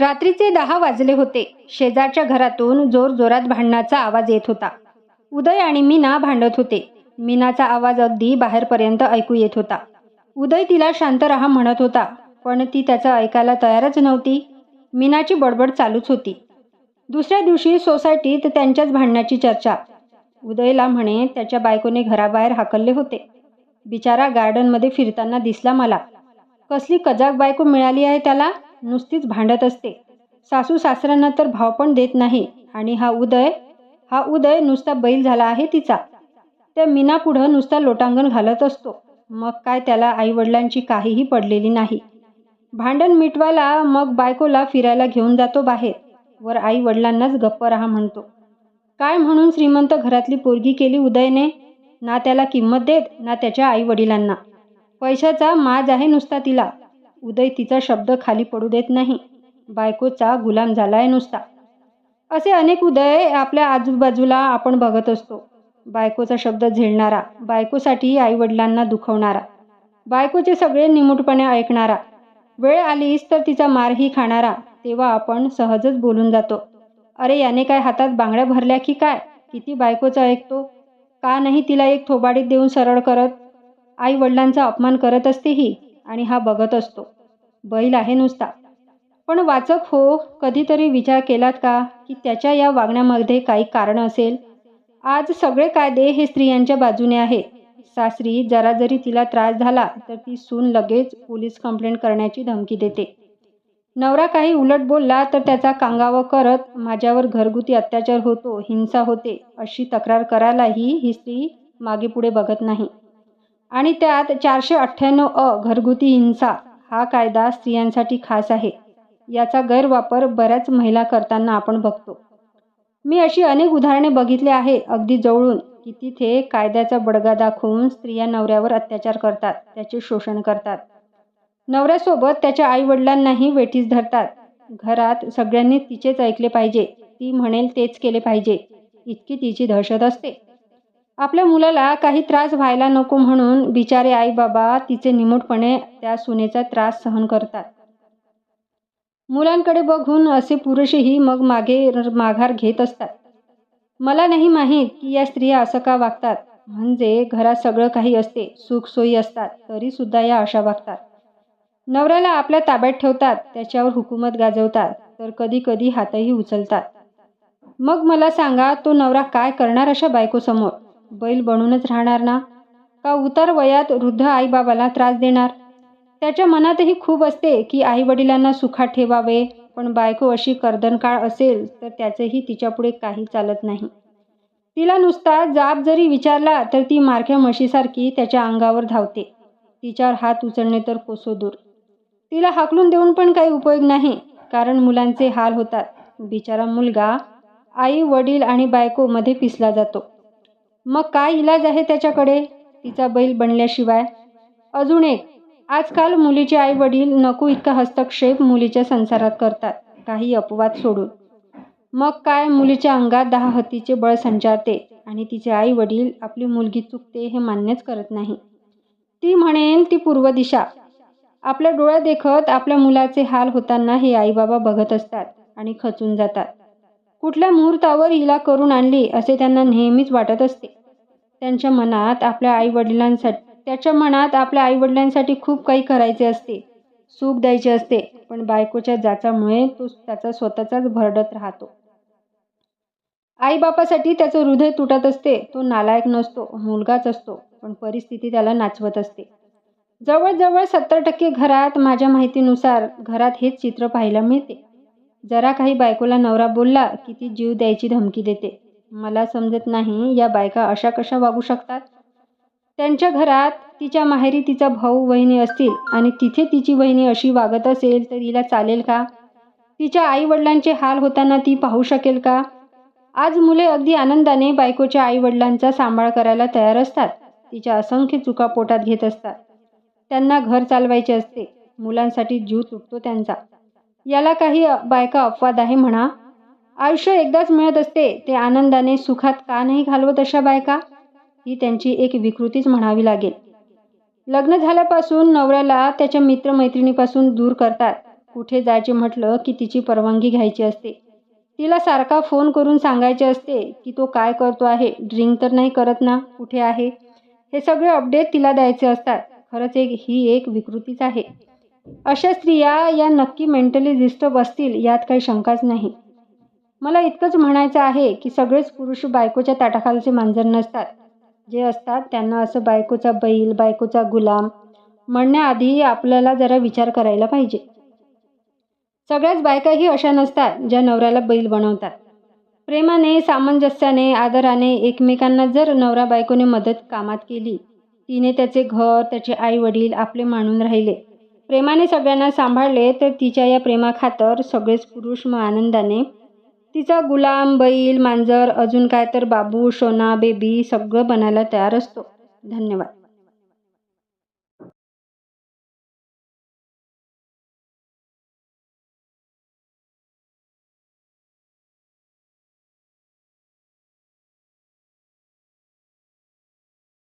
रात्रीचे दहा वाजले होते. शेजारच्या घरातून जोर जोरात भांडणाचा आवाज येत होता. उदय आणि मीना भांडत होते. मीनाचा आवाज अगदी बाहेरपर्यंत ऐकू येत होता. उदय तिला शांत राहा म्हणत होता पण ती त्याचं ऐकायला तयारच नव्हती. मीनाची बडबड चालूच होती. दुसऱ्या दिवशी सोसायटीत त्यांच्याच भांडणाची चर्चा. उदयला म्हणे त्याच्या बायकोने घराबाहेर हाकलले होते. बिचारा गार्डनमध्ये फिरताना दिसला मला. कसली कजाक बायको मिळाली आहे त्याला? नुसतीच भांडत असते. सासू सासऱ्यांना तर भाव पण देत नाही आणि हा उदय हा उदय नुसता बैल झाला आहे तिचा. त्या मीनापुढं नुसता लोटांगण घालत असतो. मग काय त्याला आईवडिलांची काहीही पडलेली नाही. भांडण मिटवायला मग बायकोला फिरायला घेऊन जातो बाहेर. वर आई वडिलांनाच गप्प राहा म्हणतो. काय म्हणून श्रीमंत घरातली पोरगी केली उदयने? ना त्याला किंमत देत ना त्याच्या आई वडिलांना पैशाचा माज आहे नुसता तिला. उदय तिचा शब्द खाली पडू देत नाही. बायकोचा गुलाम झालाय नुसता. असे अनेक उदय आपल्या आजूबाजूला आपण बघत असतो. बायकोचा शब्द झेलणारा बायकोसाठी आईवडिलांना दुखवणारा बायकोचे सगळे निमूटपणे ऐकणारा. वेळ आलीच तर तिचा मारही खाणारा तेव्हा आपण सहजच बोलून जातो. अरे याने काय हातात बांगड्या भरल्या की काय? किती बायकोचं ऐकतो? का नाही तिला एक थोबाडीत देऊन सरळ करत? आई वडिलांचा अपमान करत असते ही. आणि हा बघत असतो. बैल आहे नुसता. पण वाचक हो कधीतरी विचार केलात का की त्याच्या या वागण्यामध्ये काही कारण असेल? आज सगळे कायदे हे स्त्रियांच्या बाजूने आहे सासरी जरा जरी तिला त्रास झाला तर ती सून लगेच पोलीस कंप्लेंट करण्याची धमकी देते. नवरा काही उलट बोलला तर त्याचा कांगावं करत माझ्यावर घरगुती अत्याचार होतो हिंसा होते अशी तक्रार करायलाही ही स्त्री मागे पुढे बघत नाही. आणि त्यात चारशे अठ्ठ्याण्णव अ घरगुती हिंसा हा कायदा स्त्रियांसाठी खास आहे. याचा गैरवापर बऱ्याच महिला करताना आपण बघतो. मी अशी अनेक उदाहरणे बघितली आहे अगदी जवळून की तिथे कायद्याचा बडगा दाखवून स्त्रिया नवऱ्यावर अत्याचार करतात त्याचे शोषण करतात. नवऱ्यासोबत त्याच्या आईवडिलांनाही वेठीस धरतात. घरात सगळ्यांनी तिचेच ऐकले पाहिजे ती म्हणेल तेच केले पाहिजे इतकी तिची दहशत असते. आपल्या मुलाला काही त्रास व्हायला नको म्हणून बिचारे आई बाबा तिचे निमूटपणे त्या सुनेचा त्रास सहन करतात. मुलांकडे बघून असे पुरुषही मग मागे माघार घेत असतात. मला नाही माहीत की या स्त्रिया असं का वागतात. म्हणजे घरात सगळं काही असते. सुखसोयी असतात. तरीसुद्धा या अशा वागतात. नवऱ्याला आपल्या ताब्यात ठेवतात. त्याच्यावर हुकूमत गाजवतात. तर कधी कधी हातही उचलतात. मग मला सांगा तो नवरा काय करणार अशा बायकोसमोर? बैल बनूनच राहणार ना? का उतार वयात वृद्ध आईबाबाला त्रास देणार? त्याच्या मनातही खूप असते की आईवडिलांना सुखात ठेवावे पण बायको अशी कर्दनकाळ असेल तर त्याचंही तिच्यापुढे काही चालत नाही. तिला नुसता जाब जरी विचारला तर ती मारक्या म्हशीसारखी त्याच्या अंगावर धावते. तिच्यावर हात उचलणे तर कोसो दूर. तिला हाकलून देऊन पण काही उपयोग नाही कारण मुलांचे हाल होतात. बिचारा मुलगा आई वडील आणि बायको मध्ये पिसला जातो. मग काय इलाज आहे त्याच्याकडे? तिचा बैल बनल्याशिवाय. अजून एक. आजकाल मुलीचे आई वडील नको इतका हस्तक्षेप मुलीच्या संसारात करतात. काही अपवाद सोडून. मग काय मुलीच्या अंगात दहा हत्तीचे बळ संचारते आणि तिचे आई वडील आपली मुलगी चुकते हे मान्यच करत नाही. ती म्हणेल ती पूर्व दिशा. आपल्या डोळ्या देखत आपल्या मुलाचे हाल होताना हे आईबाबा बघत असतात आणि खचून जातात. कुठल्या मुहूर्तावर हिला करून आणली असे त्यांना नेहमीच वाटत असते. त्यांच्या मनात आपल्या आईवडिलांसाठी त्याच्या मनात आपल्या आईवडिलांसाठी खूप काही करायचे असते. सुख द्यायचे असते पण बायकोच्या जाचामुळे तो त्याचा स्वतःचाच भरडत राहतो. आईबापासाठी त्याचं हृदय तुटत असते तो नालायक नसतो मुलगाच असतो पण परिस्थिती त्याला नाचवत असते. जवळजवळ सत्तर टक्के घरात माझ्या माहितीनुसार घरात हेच चित्र पाहायला मिळते. जरा काही बायकोला नवरा बोलला की ती जीव द्यायची धमकी देते. मला समजत नाही या बायका अशा कशा वागू शकतात? त्यांच्या घरात तिच्या माहेरी तिचा भाऊ वहिनी असतील आणि तिथे तिची वहिनी अशी वागत असेल तर हिला चालेल का? तिच्या आईवडिलांचे हाल होताना ती पाहू शकेल का? आज मुले अगदी आनंदाने बायकोच्या आईवडिलांचा सांभाळ करायला तयार असतात. तिच्या असंख्य चुका पोटात घेत असतात. त्यांना घर चालवायचे असते. मुलांसाठी जीव तुटतो त्यांचा. याला काही बायका अपवाद आहे म्हणा. आयुष्य एकदाच मिळत असते ते आनंदाने सुखात का नाही घालवत अशा बायका? ही त्यांची एक विकृतीच म्हणावी लागेल. लग्न झाल्यापासून नवऱ्याला त्याच्या मित्रमैत्रिणीपासून दूर करतात. कुठे जायचे म्हटलं की तिची परवानगी घ्यायची असते. तिला सारखा फोन करून सांगायचे असते की तो काय करतो आहे ड्रिंक तर नाही करत ना कुठे आहे? हे सगळे अपडेट तिला द्यायचे असतात. खरंच एक ही एक विकृतीच आहे. अशा स्त्रिया या नक्की मेंटली डिस्टर्ब असतील यात काही शंकाच नाही. मला इतकंच म्हणायचं आहे की सगळेच पुरुष बायकोच्या ताटाखालचे मांजर नसतात. जे असतात त्यांना असं बायकोचा बैल बायकोचा गुलाम म्हणण्याआधी आपल्याला जरा विचार करायला पाहिजे. सगळ्याच बायकाही अशा नसतात ज्या नवऱ्याला बैल बनवतात. प्रेमाने सामंजस्याने आदराने एकमेकांना जर नवरा बायकोने मदत कामात केली तिने त्याचे घर त्याचे आई वडील आपले मानून राहिले प्रेमाने सगळ्यांना सांभाळले तर तिच्या या प्रेमाखातर सगळेच पुरुष मग आनंदाने. तिचा गुलाम बैल मांजर अजून काय तर बाबू सोना बेबी सगळं बनायला तयार असतो. धन्यवाद.